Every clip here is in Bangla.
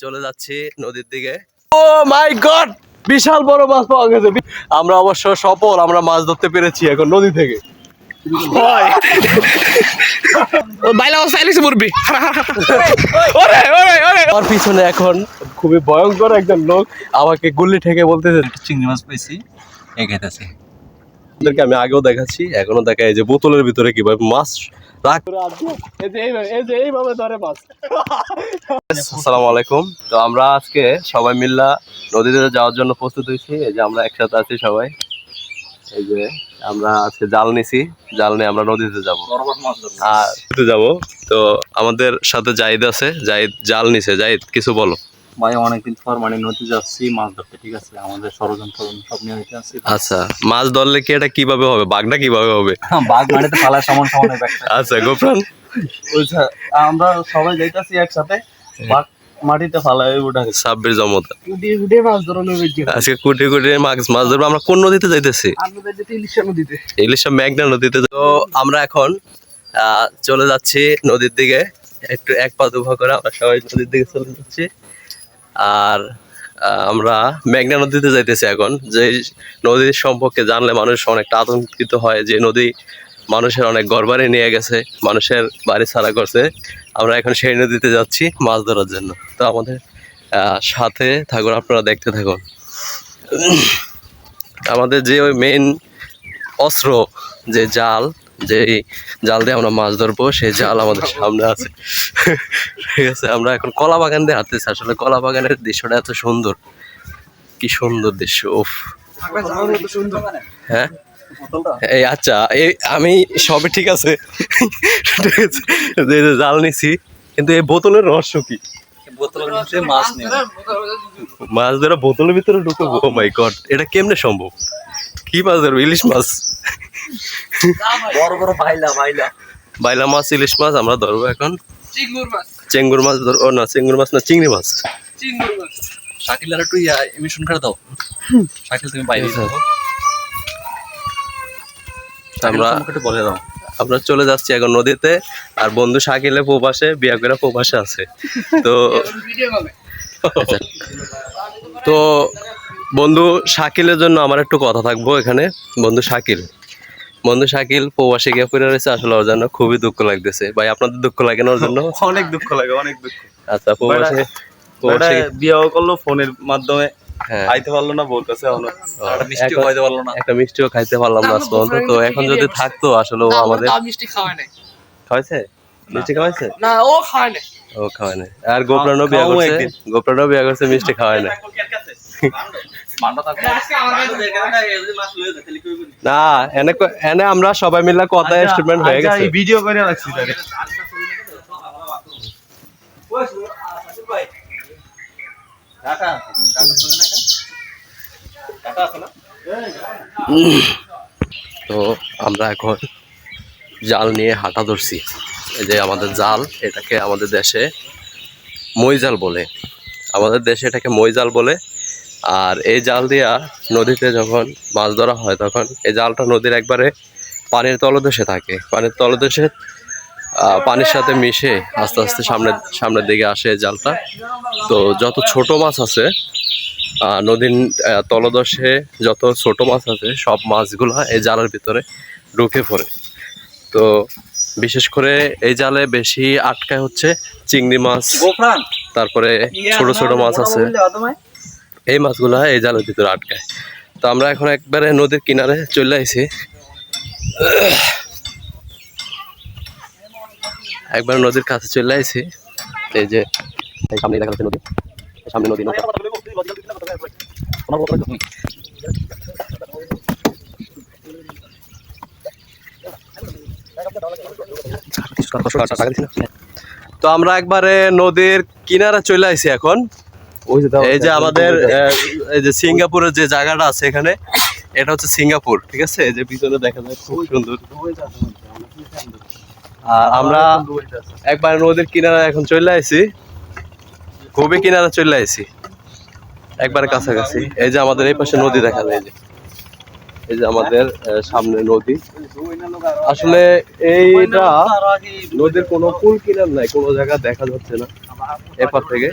চলে যাচ্ছি নদীর দিকে। ও মাই গড! বিশাল বড় মাছ পাওয়া গেছে। আমরা অবশ্য সফল আমরা মাছ ধরতে পেরেছি এখন নদী থেকে। বাইলা চাইলেছে মুরবি। ওরে ওরে ওরে আমার পিছনে এখন খুবই ভয়ঙ্কর একজন লোক আমাকে গুল্লি ঠেকে বলতেছে চিংড়ি মাছ পেয়েছি এগাইতেছে আপনাদেরকে আমি আগেও দেখাচ্ছি এখনও দেখা এই যে বোতলের ভিতরে কীভাবে মাছ রাখ এই যে এইভাবে এই যে এইভাবে ধরে মাছ। আসসালামু আলাইকুম। তো আমরা আজকে সবাই মিল্লা নদীতে যাওয়ার জন্য প্রস্তুত হয়েছি। এই যে আমরা একসাথে আছি সবাই। এই যে আমরা আজকে জাল নিছি। জাল নিয়ে আমরা নদীতে যাব। আর যাব। তো আমাদের সাথে জাহিদ আছে। জাহিদ জাল নিছে। জাহিদ কিছু বলো। ভাই অনেকদিন পর মানে নদী যাচ্ছি মাছ ধরতে ঠিক আছে? আমাদের ষড়যন্ত্র সব নিয়ে হইতে আচ্ছা মাছ ধরলে কি এটা কীভাবে হবে? বাঘটা কীভাবে হবে? বাঘ মাটিতে ফালা সমান সমান আচ্ছা গোপ্রাণ আমরা সবাই যাইতাছি একসাথে বাঘ মাটিতে ওটা সাব্বির জমতা। মাছ ধরানো আজকে কোটি কোটি মাছ মাছ ধরবো। আমরা কোন নদীতে যাইতেছি? ইলিশা নদীতে। ইলিশা মেঘনা নদীতে। তো আমরা এখন আহ, চলে যাচ্ছি নদীর দিকে। একটু এক পা দুভা করে আমরা সবাই নদীর দিকে চলে যাচ্ছি। আর আমরা মেঘনা নদীতে যাইতেছি এখন, যে নদীর সম্পর্কে জানলে মানুষ অনেকটা আতঙ্কিত হয় যে নদী মানুষের অনেক গড়বাড়ি নিয়ে গেছে, মানুষের বাড়ি ছাড়া করছে। আমরা এখন সেই নদীতে যাচ্ছি মাছ ধরার জন্য। তো আমাদের সাথে থাকুন, আপনারা দেখতে থাকুন। আমাদের যে ওই মেইন অস্ত্র, যে জাল যে এই জাল দিয়ে আমরা মাছ ধরবো সেই জাল আমাদের সামনে আছে। ঠিক আছে আমরা এখন কলা বাগান দিয়ে হাঁটতেছি। আসলে কলা বাগানের দৃশ্যটা এত সুন্দর। কি সুন্দর দৃশ্য উফ। হ্যাঁ? এই আচ্ছা এই আমি সবই ঠিক আছে। ঠিক আছে যে জাল নিছি কিন্তু এই বোতলের রহস্য কি? মাছ ধরা বোতলের ভিতরে ঢুকে ও মাই গড এটা কেমনে সম্ভব? কি মাছ ধরবো? ইলিশ মাছ। বড় বড় ভাইলা ভাইলা। বাইলা মাছ ইলিশ মাছ আমরা ধরবো এখন। চিঙ্গুর মাছ। চেঙ্গুর মাছ ধরবো না চেঙ্গুর মাছ না চিংড়ি মাছ। মাছ। শাকিল আর একটু এমিশন করে দাও। শাকিল তুমি বাইরে আচ্ছা। যাও। আমরা বলে দাও। আমরা চলে যাচ্ছি এখন নদীতে আর বন্ধু শাকিলে প্রবাসে বিয়া করে প্রবাসে আছে। তো তো বন্ধু শাকিলের জন্য আমার একটু কথা থাকব এখানে। বন্ধু শাকিল। বন্ধু শাকিল প্রবাসী গিয়ে পড়ে রয়েছে আসলে ওর জন্য খুবই দুঃখ লাগতেছে। ভাই আপনাদের দুঃখ লাগে না ওর জন্য? অনেক দুঃখ লাগে অনেক দুঃখ। আচ্ছা প্রবাসে প্রবাসে বিয়েও করল ফোনের মাধ্যমে হ্যাঁ। আইতে পারল না একটা খাইতে পারল না। একটা মিষ্টিও খাইতে পারলাম না পর্যন্ত তো এখন যদি থাকতো আসলে ও আমাদের মিষ্টি খাওয়ায় নাই। খাওয়াইছে? মিষ্টি খাওয়াইছে? না ও খাওয়ায় নাই। ও খাওয়ায় না আর গোপরানো বিয়া করছে? একদিন। গোপরানো বিয়া করছে মিষ্টি খাওয়ায় না না এনে এনে আমরা সবাই মিলে কথা স্টেটমেন্ট হয়ে গেছে ভিডিও করে রাখছি তো আমরা এখন জাল নিয়ে হাঁটা ধরছি এই যে আমাদের জাল এটাকে আমাদের দেশে মই জাল বলে আমাদের দেশে এটাকে মই জাল বলে আর এই জাল দিয়া নদীতে যখন মাছ ধরা হয় তখন এই জালটা নদীর একবারে পানির তলদেশে থাকে। পানির তলদেশে পানির সাথে মিশে আস্তে আস্তে সামনের সামনের দিকে আসে এই জালটা। তো যত ছোট মাছ আছে নদীর তলদেশে যত ছোট মাছ আছে সব মাছগুলো এই জালের ভিতরে ঢুকে পড়ে। তো বিশেষ করে এই জালে বেশি আটকায় হচ্ছে চিংড়ি মাছ তারপরে ছোট ছোট মাছ আছে। এই মাছগুলা এই জালের ভিতরে আটকায়। তো আমরা এখন একবারে নদীর কিনারে চলে আইছি। একবার নদীর কাছে চলে আইছি। এই যে সামনে দেখা যাচ্ছে নদী। সামনে নদী নৌকা তো আমরা একবারে নদীর কিনারে চলে আইছি এখন। এই যে আমাদের এই যে সিঙ্গাপুরের যে জায়গাটা আছে এখানে এটা হচ্ছে সিঙ্গাপুর ঠিক আছে? এই যে পিছনে দেখা যায় খুব সুন্দর। আর আমরা একবার নদীর কিনারে এখন চলে আইছি। খুবই কিনারে চলে আইছি। একবারে কাছাকাছি। এই যে আমাদের এই পাশে নদী দেখা যায় এই যে। এই যে আমাদের সামনে নদী। আসলে এইটা নদীর কোনো কুল কিনার নাই কোনো জায়গা দেখা যাচ্ছে না। এপার থেকে।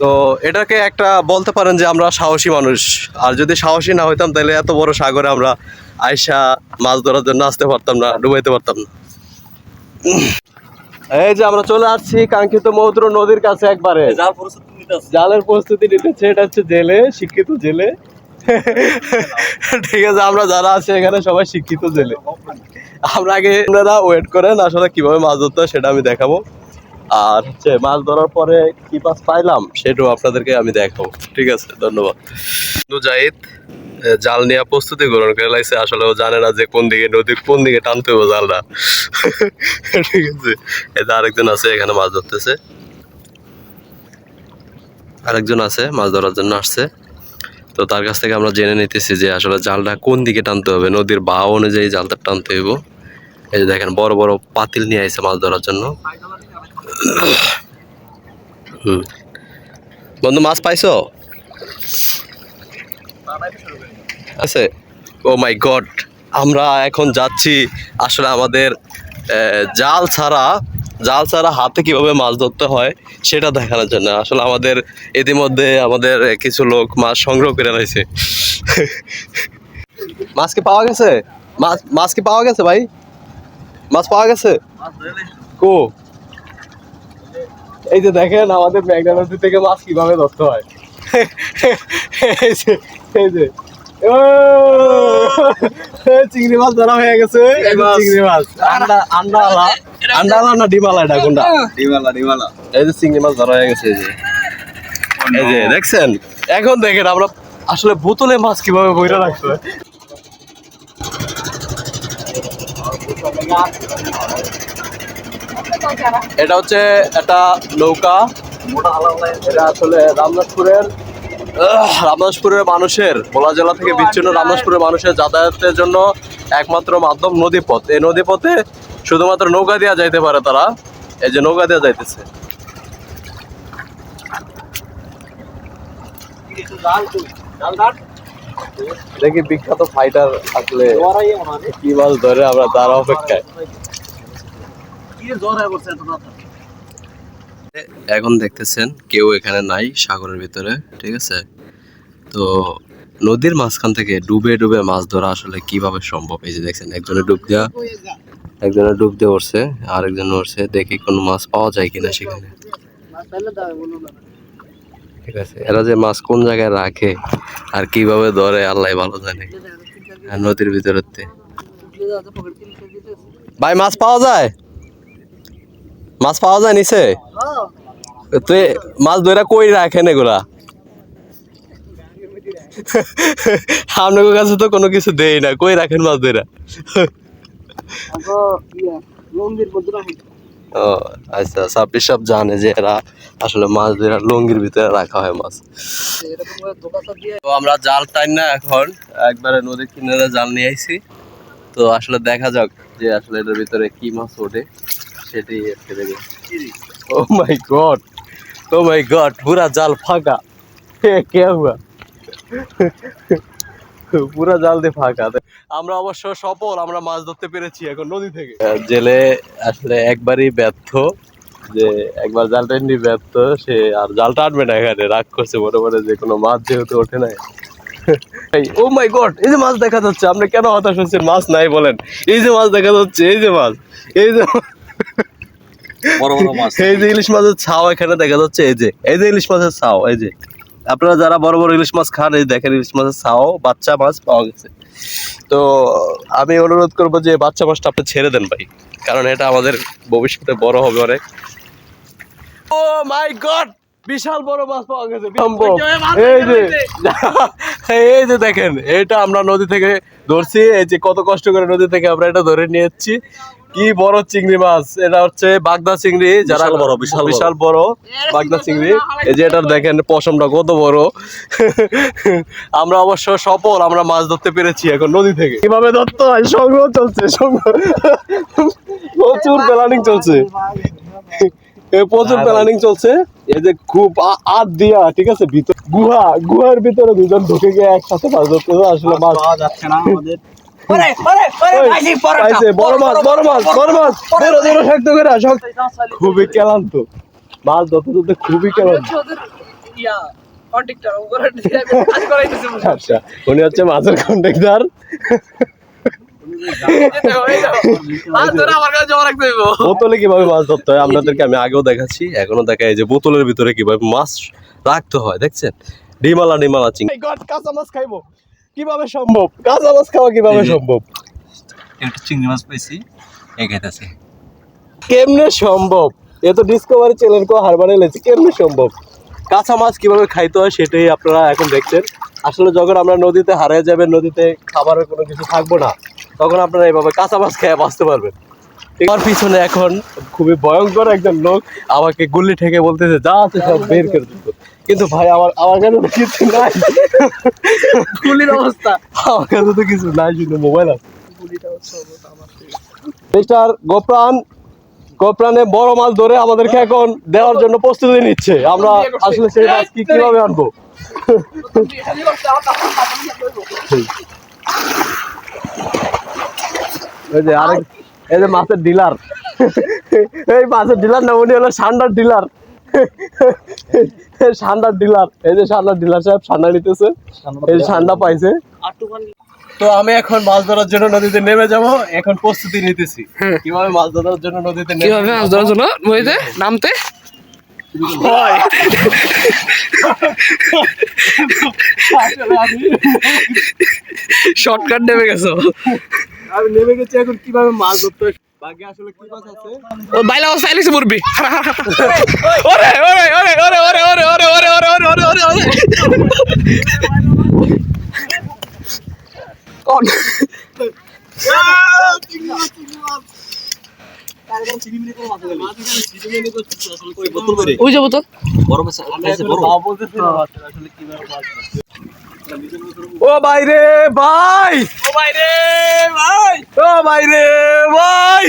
তো এটাকে একটা বলতে পারেন যে আমরা সাহসী মানুষ। আর যদি সাহসী না হইতাম তাহলে এত বড় সাগরে আমরা আয়সা মাছ ধরার জন্য আসতে পারতাম না ডুবাইতে পারতাম না। এই যে আমরা চলে আসছি কাঙ্ক্ষিত মৌদ্র নদীর কাছে একবারে। জালের প্রস্তুতি নিতেছে এটা হচ্ছে জেলে শিক্ষিত জেলে। ঠিক আছে আমরা যারা আছি এখানে সবাই শিক্ষিত জেলে। আমরা আগে আপনারা ওয়েট করেন আসলে কীভাবে মাছ ধরতে হয় সেটা আমি দেখাবো। আর হচ্ছে মাছ ধরার পরে কি মাছ পাইলাম, সেটাও আপনাদেরকে আমি দেখাবো। ঠিক আছে, ধন্যবাদ। জাহিদ জাল নেওয়া প্রস্তুতি গ্রহণ করে লাগছে আসলে ও জানে না যে কোন দিকে নদীর কোন দিকে টানতে হবে জালটা। ঠিক আছে যে আরেকজন আছে, এখানে মাছ ধরতেছে। আরেকজন আছে, মাছ ধরার জন্য আসছে। তো তার কাছ থেকে আমরা জেনে নিতেছি যে আসলে জালটা কোন দিকে টানতে হবে, নদীর বাহ অনুযায়ী জালটা টানতে হইব। এই যে দেখেন, বড় বড় পাতিল নিয়ে আইছে মাছ ধরার জন্য। বন্ধু, মাছ পাইছো? আছে। ও মাই গড আমরা এখন যাচ্ছি আসলে আমাদের জাল ছাড়া জাল ছাড়া হাতে কীভাবে মাছ ধরতে হয় সেটা দেখানোর জন্য। আসলে আমাদের ইতিমধ্যে আমাদের কিছু লোক মাছ সংগ্রহ করে রয়েছে মাছ কি পাওয়া গেছে? মাছ মাছ কি পাওয়া গেছে ভাই? মাছ পাওয়া গেছে? কো? এই যে দেখেন আমাদের মেঘনা নদী থেকে মাছ কীভাবে ধরতে হয়। এই যে এই যে। চিংড়ি মাছ ধরা হয়ে গেছে। চিংড়ি মাছ। আন্ডা আন্ডালা আন্ডালা না ডিমালা এটা কোনটা? ডিমালা ডিমালা। এই যে চিংড়ি মাছ ধরা হয়ে গেছে এই যে। এই যে দেখছেন? এখন দেখেন আমরা আসলে বোতলে মাছ কীভাবে বইরা রাখতে হয়। এটা হচ্ছে একটা নৌকা। এটা আসলে রামনাথপুরের আহ, রামনাথপুরের মানুষের ভোলা জেলা থেকে বিচ্ছিন্ন রামনাথপুরের মানুষের যাতায়াতের জন্য একমাত্র মাধ্যম নদীপথ। এই নদীপথে শুধুমাত্র নৌকা দেওয়া যাইতে পারে তারা। এই যে নৌকা দেওয়া যাইতেছে। দেখি বিখ্যাত ফাইটার আসলে কি মাছ ধরে আমরা তার অপেক্ষায় কি জ্বর হয়ে পড়ছে এত রাতে? এখন দেখতেছেন কেউ এখানে নাই সাগরের ভিতরে ঠিক আছে? তো নদীর মাঝখান থেকে ডুবে ডুবে মাছ ধরা আসলে কীভাবে সম্ভব? এই যে দেখছেন একজনে ডুব দেওয়া একজনে ডুব দিয়ে উঠছে আরেকজন উঠছে দেখি কোনো মাছ পাওয়া যায় কিনা সেখানে। ঠিক আছে এরা যে মাছ কোন জায়গায় রাখে আর কীভাবে ধরে আল্লাহ ভালো জানে। আর নদীর ভিতরেতে। ভাই মাছ পাওয়া যায়? মাছ পাওয়া যায় নিচে? তুই মাছ ধরে কই রাখেন এগুলা? আপনাদের কাছে তো কোনো কিছু দেই না কই রাখেন মাছ ধরে ও আচ্ছা সাপটি সব জানে যে এরা আসলে মাছ ধরে লঙ্গির ভিতরে রাখা হয় মাছ। তো আমরা জাল টাইন না এখন একবারে নদীর কিনারে জাল নিয়ে আইছি। তো আসলে দেখা যাক যে আসলে এটার ভিতরে কি মাছ ওঠে। সেটি আজকে ও মাই গড ও মাই গড পুরা জাল ফাঁকা। কে হুয়া? পুরা জাল দিয়ে ফাঁকা। আমরা অবশ্য সফল আমরা মাছ ধরতে পেরেছি এখন নদী থেকে। জেলে আসলে একবারই ব্যর্থ যে একবার জালটা এমনি ব্যর্থ সে আর জালটা টানবে না এখানে রাগ করছে মনে মনে যে কোনো মাছ যেহেতু ওঠে নাই। ও মাই গড এই যে মাছ দেখা যাচ্ছে আপনি কেন হতাশ হচ্ছেন মাছ নাই বলেন। এই যে মাছ দেখা যাচ্ছে এই যে মাছ এই যে বড় বড় মাছ। এই যে ইলিশ মাছের ছাও এখানে দেখা যাচ্ছে এই যে এই যে ইলিশ মাছের ছাও এই যে। আপনারা যারা বড় বড় ইলিশ মাছ খান এই দেখেন ইলিশ মাছের ছাও বাচ্চা মাছ পাওয়া গেছে। তো আমি অনুরোধ করব যে বাচ্চা মাছটা আপনি ছেড়ে দেন ভাই কারণ এটা আমাদের ভবিষ্যতে বড় হবে অনেক। ও মাই গড বিশাল বড় মাছ পাওয়া গেছে। এই যে। এই যে দেখেন এটা আমরা নদী থেকে ধরছি এই যে কত কষ্ট করে নদী থেকে আমরা এটা ধরে নিয়ে এসেছি কি বড় চিংড়ি মাছ এটা হচ্ছে বাগদা চিংড়ি যারা বড়, বিশাল বিশাল বড় বাগদা চিংড়ি। এই যে এটার দেখেন পশমটা কত বড়। আমরা অবশ্য সফল আমরা মাছ ধরতে পেরেছি এখন নদী থেকে। কীভাবে ধরতে হয়? সংগ্রহ চলছে সংগ্রহ প্রচুর প্ল্যানিং চলছে। প্রচুর প্ল্যানিং চলছে। এই যে খুব আ- আট দিয়া ঠিক আছে? ভিতর গুহা গুহার ভিতরে দুজন ঢুকে গিয়ে একসাথে মাছ ধরতে আসলে মাছ পাওয়া যাচ্ছে না আমাদের। খুবই ক্লান্ত। মাছ ধরতে ধরতে খুবই ক্লান্ত। ইয়া কন্ট্রাক্টর উপরে কাজ করাইতেছে আচ্ছা উনি হচ্ছে মাছের কন্ট্রাক্টর বোতলে কীভাবে মাছ ধরতে হয়? আপনাদেরকে আমি আগেও দেখাচ্ছি এখনও দেখাই যে বোতলের ভিতরে কীভাবে মাছ রাখতে হয় দেখছেন? ডিমালা ডিমালা চিং কাঁচা মাছ খাইবো। কীভাবে সম্ভব? কাঁচা মাছ খাওয়া কীভাবে সম্ভব? একটু চিংড়ি মাছ পেয়েছি এই খাইতেছি। কেমনে সম্ভব? এ তো ডিসকভারি চ্যানেল কো হারবারে লেছে কেমনে সম্ভব? কাঁচা মাছ কীভাবে খাইতে হয় সেটাই আপনারা এখন দেখছেন। আসলে যখন আমরা নদীতে হারিয়ে যাবেন নদীতে খাবারের কোনো কিছু থাকব না। তখন আপনারা এইভাবে কাঁচা মাছ খেয়ে বাঁচতে পারবেন। আমার পিছনে এখন খুবই ভয়ঙ্কর একজন লোক আমাকে গুল্লি ঠেকে বলতেছে যা আছে সব বের করে দিত কিন্তু ভাই আমার আমার কাছে তো কিছু নাই। গুলির অবস্থা। আমার কাছে তো কিছু নাই শুধু মোবাইল আছে। মিস্টার গোপ্রাণ গোপ্রাণে বড় মাছ ধরে আমাদেরকে এখন দেওয়ার জন্য প্রস্তুতি নিচ্ছে। আমরা আসলে সেই মাছ কি কীভাবে আনব? ওই যে আরেক এই যে মাছের ডিলার। এই মাছের ডিলার না উনি হলো সান্ডার ডিলার। সান্ডার ডিলার। এই যে সান্ডার ডিলার সাহেব সান্ডা নিতেছে। এই যে সান্ডা পাইছে। তো আমি এখন মাছ ধরার জন্য নদীতে নেমে যাব। এখন প্রস্তুতি নিতেছি। কীভাবে মাছ ধরার জন্য নদীতে নেমে কীভাবে মাছ ধরার জন্য নদীতে নামতে? হয় শর্টকাট নেমে গেছো। আমি নেমে গেছি এখন কীভাবে মাছ ধরতে হয় আসলে কি মাছ আছে ও বাইলা অবস্থা আইলিছে মুরবি ওরে ওরে ওরে ওরে ওরে ওরে ওরে ওরে ওরে ওরে ওরে ওরে ওরে কোন ওই যাব তো ও ভাই রে ভাই ও ভাই রে ভাই ও ভাই রে ভাই